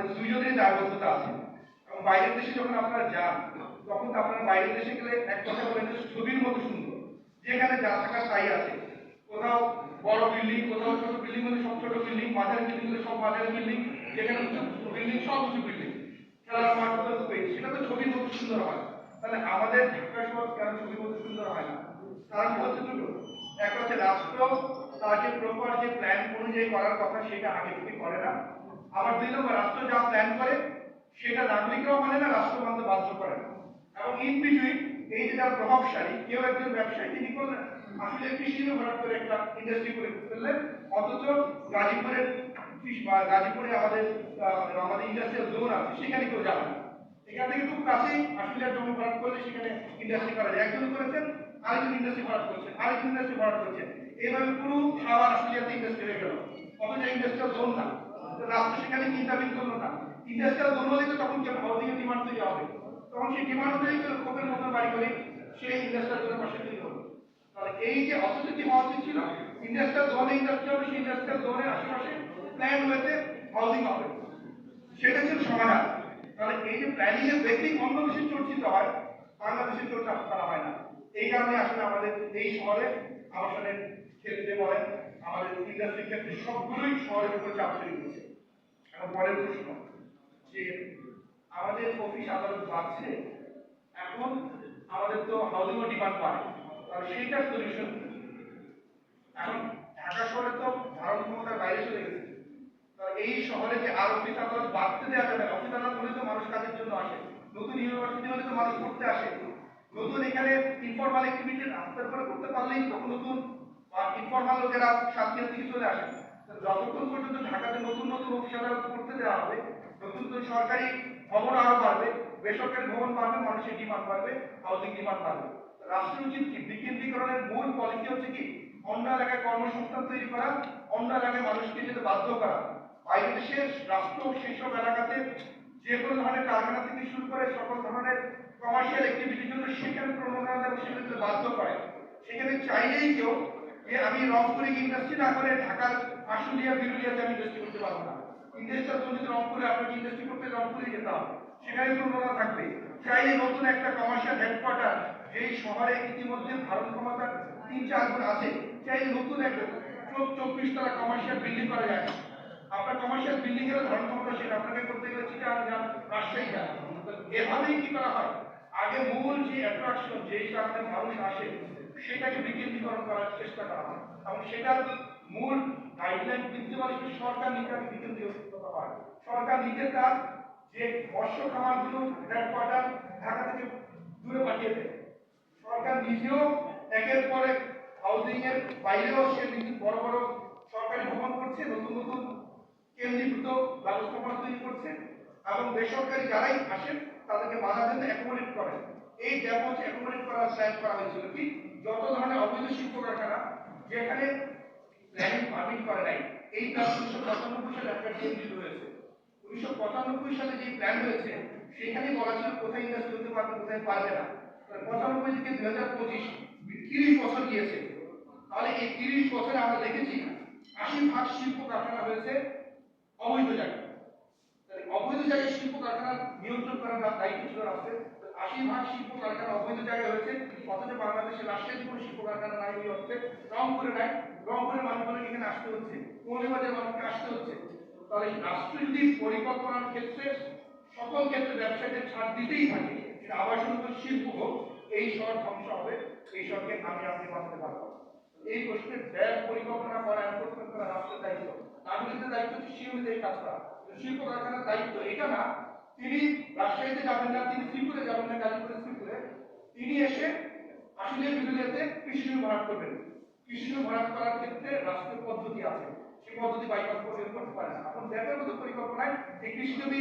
আমাদের দুজনেরই দায়বদ্ধতা আছে। এবং বাইরের দেশে যখন আপনারা যান, তখন তো আপনারা বাইরের দেশে গেলে এক কথা বলেন ছবির মতো সুন্দর। যেখানে যা থাকার তাই আছে। কোথাও বড় বিল্ডিং কোথাও ছোট বিল্ডিং হলে সব ছোট বিল্ডিং মাঝারি বিল্ডিং হলে সব মাঝারি বিল্ডিং যেখানে উঁচু বিল্ডিং সব উঁচু বিল্ডিং খেলার মাঠ কোথাও সেটা তো ছবির মতো সুন্দর হয়। তাহলে আমাদের ঢাকা শহর কেন ছবির মতো সুন্দর হয় না? কারণ হচ্ছে দুটো? এক হচ্ছে রাষ্ট্র, তার যে প্রপার যে প্ল্যান অনুযায়ী করার কথা, সেটা আগে থেকে করে না। আবার দুই নম্বর রাষ্ট্র যা প্ল্যান করে, সেটা নাগরিকরাও মানে না, রাষ্ট্র মানতে বাধ্য করে না। এবং ইন বিটুইন এই যে যারা প্রভাবশালী, কেউ একজন ব্যবসায়ী, তিনি করলেন আসলে কৃষি ভরাট করে একটা ইন্ডাস্ট্রি করে ফেললেন অথচ গাজীপুরের গাজীপুরে আমাদের আমাদের ইন্ডাস্ট্রিয়াল জোন আছে, সেখানে কেউ যাবে এখান থেকে খুব কাছেই আশুলিয়ার জমি ভরাট করলে সেখানে ইন্ডাস্ট্রি করা যায়। একজন করেছেন, আরেকজন ইন্ডাস্ট্রি ভরাট করছেন, আরেকজন ইন্ডাস্ট্রি ভরাট করছেন। এইভাবে পুরো খাবার আশুলিয়াতে ইন্ডাস্ট্রি হয়ে গেল। অথচ ইন্ডাস্ট্রিয়াল জোন না। রাষ্ট্র সেখানে ইন্টারভিউ করল না? ইন্ডাস্ট্রিয়াল জোন হলে তখন হাউজিং এর ডিমান্ড তৈরি হবে? তখন সেই ডিমান্ড অনুযায়ী খোপের মতো বাড়ি করে সেই ইন্ডাস্ট্রিয়াল জোনের পাশে তৈরি হবে তাহলে এই যে অথরিটি হওয়া উচিত ছিল ইন্ডাস্ট্রিয়াল জোনে ইন্ডাস্ট্রি হবে, সেই ইন্ডাস্ট্রিয়াল জোনের আশেপাশে প্ল্যান হয়েছে হাউজিং হবে। সেটা ছিল সমাধান। তাহলে এই যে প্ল্যানিং এর বেসিক অন্য দেশে চর্চিত হয় বাংলাদেশে চর্চা করা হয় না। এই কারণে আসলে আমাদের এই শহরে আবাসনের ক্ষেত্রে বলেন, আমাদের ইন্ডাস্ট্রির ক্ষেত্রে সবগুলোই শহরের উপর চাপ তৈরি করছে পরের প্রশ্ন, যে আমাদের অফিস আদালত বাড়ছে, এখন আমাদের তো হাউজিং ডিমান্ড বাড়ে, তাহলে সেইটার সলিউশন এখন ঢাকা শহরে তো ধারণ ক্ষমতার বাইরে চলে গেছে এই শহরে যে আর অফিস আদালত বাড়তে দেওয়া যাবে না অফিস আদালত হলে তো মানুষ কাজের জন্য আসে, নতুন ইউনিভার্সিটি হলে তো মানুষ পড়তে আসে, নতুন এখানে ইনফরমাল অ্যাক্টিভিটি রাস্তার উপরে করতে পারলেই তখন নতুন ইনফরমাল লোকেরা সাতক্ষীরা থেকে চলে আসে? যতক্ষণ পর্যন্ত ঢাকাতে নতুন নতুন অফিস আদালত করতে দেওয়া হবে নতুন নতুন সরকারি ভবন আরও বাড়বে, বেসরকারি ভবন বাড়বে, মানুষের ডিমান্ড বাড়বে হাউজিং ডিমান্ড বাড়বে। রাষ্ট্র উচিত কি? বিকেন্দ্রীকরণের মূল পলিসি হচ্ছে কি? অন্য এলাকায় কর্মসংস্থান তৈরি করা অন্য এলাকায় মানুষকে যেতে বাধ্য করা। বাইরে দেশের রাষ্ট্র সেসব এলাকাতে যে কোনো ধরনের কারখানা থেকে শুরু করে সকল ধরনের কমার্শিয়াল অ্যাক্টিভিটির জন্য সেখানে প্রণোদনা এবং সেখানে বাধ্য করে। সেখানে চাইলেই কেউ আমি রংপুরে ইন্ডাস্ট্রি না করে ঢাকার আশুলিয়া বিরুলিয়াতে আমি ইন্ডাস্ট্রি করতে পারব না। ইন্ডাস্ট্রিয়াল জন্য যদি রংপুরে আপনাকে ইন্ডাস্ট্রি করতে রংপুরে যেতে হবে, সেখানে প্রণোদনা থাকবে। চাইলে নতুন একটা কমার্শিয়াল হেডকোয়ার্টার যেই শহরে ইতিমধ্যে ভারত ক্ষমতার তিন চার গুণ আছে, চাইলে নতুন একটা চব্বিশ তলা কমার্শিয়াল বিল্ডিং করা যায়। আপনার কমার্শিয়াল বিল্ডিং এর ধরন ক্ষমতা সেটা আপনাকে করতে গেলে চিটাং যান রাজশাহী যান এভাবেই কি করা হয়? আগে মূল যে অ্যাট্রাকশন যেই কারণে মানুষ আসে সেটাকে বিকেন্দ্রীকরণ করার চেষ্টা করা হয়। এবং সেটার মূল গাইডলাইন প্রিন্সিপাল হিসেবে সরকার নিজে আগে বিকেন্দ্রীকরণ করা হয় সরকার নিজে তার যে মৎস্য খামারগুলো হেডকোয়ার্টার ঢাকা থেকে দূরে পাঠিয়ে দেয়। সরকার নিজেও একের পর এক হাউজিং এর বাইরেও সে বিভিন্ন বড় বড় সরকারি ভবন করছে, নতুন নতুন কেন্দ্রীভূত ব্যবস্থাপনা তৈরি করছে এবং বেসরকারি যারাই আসেন, তাদেরকে বাধা দিতে অ্যাকোমোডেট করেন। এই হচ্ছে অ্যাকোমোডেট করার প্ল্যান করা হয়েছিল কি? যত ধরনের অবৈধ শিল্প কারখানা, যেখানে প্ল্যানিং পারমিট করে নাই, এই প্ল্যান উনিশশো পঁচানব্বই সালে একটা ডিএমডি রয়েছে উনিশশো পঁচানব্বই সালে যে প্ল্যান হয়েছে সেখানে বলা ছিল কোথায় ইন্ডাস্ট্রি হতে পারবে, কোথায় পারবে না। পঁচানব্বই থেকে দুই হাজার পঁচিশ, তিরিশ বছর গিয়েছে। তাহলে এই তিরিশ বছরে আমরা দেখেছি আশি ভাগ শিল্প কারখানা হয়েছে অবৈধ জায়গায়। অবৈধ জায়গায় শিল্প কারখানা নিয়ন্ত্রণ করার দায়িত্ব ছিল রাষ্ট্রের। আশি ভাগ শিল্প কারখানা অবৈধ জায়গায় হয়েছে অথচ বাংলাদেশের রাজশাহীতে কোনো শিল্প কারখানা নাই ওই অর্থে রংপুরে নাই। রংপুরের মানুষগুলো এখানে আসতে হচ্ছে। মৌলিবাজার মানুষকে আসতে হচ্ছে। তাহলে রাষ্ট্র যদি পরিকল্পনার ক্ষেত্রে সকল ক্ষেত্রে ব্যবসায়ীদের ছাড় দিতেই থাকে, সেটা আবাসন শিল্প হোক, এই শহর ধ্বংস হবে। এই শহরকে আমি আপনি বাঁচাতে পারব এই প্রশ্নের ব্যয় পরিকল্পনা করা এনফোর্সমেন্ট করা রাষ্ট্রের দায়িত্ব। নাগরিকদের দায়িত্ব হচ্ছে সে অনুযায়ী কাজ করা শিল্প কারখানার দায়িত্ব এটা না তিনি রাজশাহীতে যাবেন না, তিনি শ্রীপুরে যাবেন না গাজীপুরে শ্রীপুরে। তিনি এসে আশুলিয়া বিরুলিয়াতে কৃষি জমি ভরাট করবেন। কৃষি জমি ভরাট করার ক্ষেত্রে রাষ্ট্রের পদ্ধতি আছে। সেই পদ্ধতি বাইপাস করে করতে পারে না। এখন ব্যাপের মতো পরিকল্পনায় এই কৃষি জমি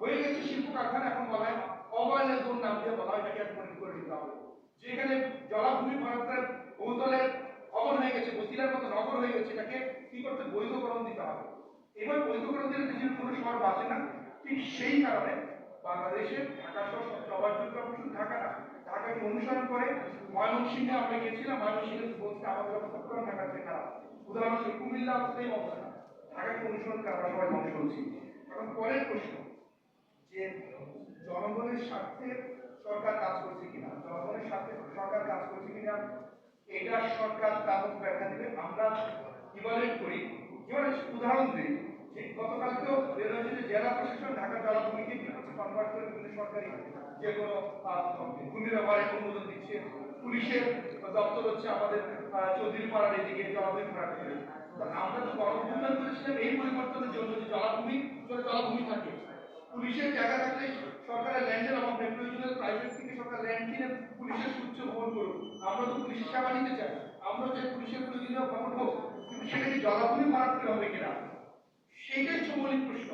হয়ে গেছে শিল্প কারখানা এখন বলা হয় অবহেলের দোন নাম দিয়ে বলা হয়, এটাকে এক করে দিতে হবে। যেখানে জলাভূমি ভরাটের বহুতলের ভবন হয়ে গেছে, বসিলার মতো নগর হয়ে গেছে, এটাকে কি করতে? বৈধকরণ দিতে হবে। এবার বৈধকরণ দিলে দেশের কোনো শহর বাঁচে না। ঠিক সেই কারণে বাংলাদেশের ঢাকা শহর সবচেয়ে অবাঞ্ছিত শুধু ঢাকা না, ঢাকাকে অনুসরণ করে ময়মনসিংহে আমরা গেছিলাম ময়মনসিংহে বলছে আমাদের অবস্থা পুরো ঢাকার চেয়ে খারাপ। উদাহরণস্বরূপ কুমিল্লা সেম অবস্থা ঢাকাকে অনুসরণ করে আমরা সবাই ধ্বংস হচ্ছি। এখন পরের প্রশ্ন, যে জনগণের স্বার্থে সরকার কাজ করছে কিনা, জনগণের স্বার্থে সরকার কাজ করছে কিনা, এটা সরকার উপর ব্যাখ্যা দিবে। আমরা ইভালুয়েট করি? যেমন উদাহরণ দিই। জলাভূমি আমরা যে থাকে। পুলিশের সরকারের ল্যান্ডের অভাব নেই। প্রাইভেট থেকে সরকার ল্যান্ড পুলিশের সুচ্চ ভবন করুক আমরা তো পুলিশের সেবা নিতে চাই। আমরা যে পুলিশের প্রয়োজনীয় ভবন হোক, কিন্তু সেখানে জলাভূমি ভরাট হবে কিনা? সেইটাই হচ্ছে মৌলিক প্রশ্ন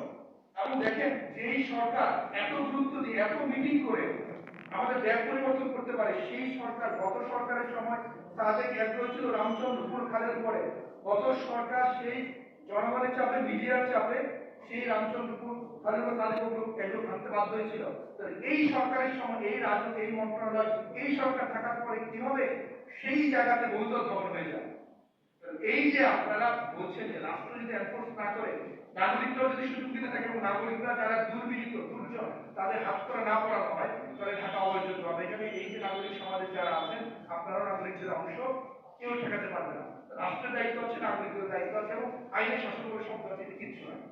এবং দেখেন যেই সরকার এত গুরুত্ব দিয়ে, এত মিটিং করে আমাদের ব্যাগ পরিবর্তন করতে পারে, সেই সরকার, গত সরকারের সময় তাদের গ্যাপ হয়েছিল রামচন্দ্রপুর খালের পরে গত সরকার সেই জনগণের চাপে, মিডিয়ার চাপে সেই রামচন্দ্রপুর খালের পর তাদের ভাঙতে বাধ্য হয়েছিল। এই সরকারের সময়, এই রাজ্য, এই মন্ত্রণালয়, এই সরকার থাকার পরে কীভাবে সেই জায়গাতে বহুতল ভবন হয়ে যায়? এই যে আপনারা বলছেন যে রাষ্ট্র যদি এনফোর্স না করে নাগরিকরাও যদি সুযোগ দিতে থাকে এবং নাগরিকরা যারা দুর্বিহিত দুর্জন, তাদের হাত করে না পড়ানো হয়, তাহলে ঢাকা অবৈধ হবে এখানে এই যে নাগরিক সমাজের যারা আছেন, আপনারাও নাগরিকদের অংশ, কেউ ঠেকাতে পারবে না। রাষ্ট্রের দায়িত্ব হচ্ছে, নাগরিকদের দায়িত্ব আছে এবং আইনের শাসন করে সম্পর্কে কিছু নয়।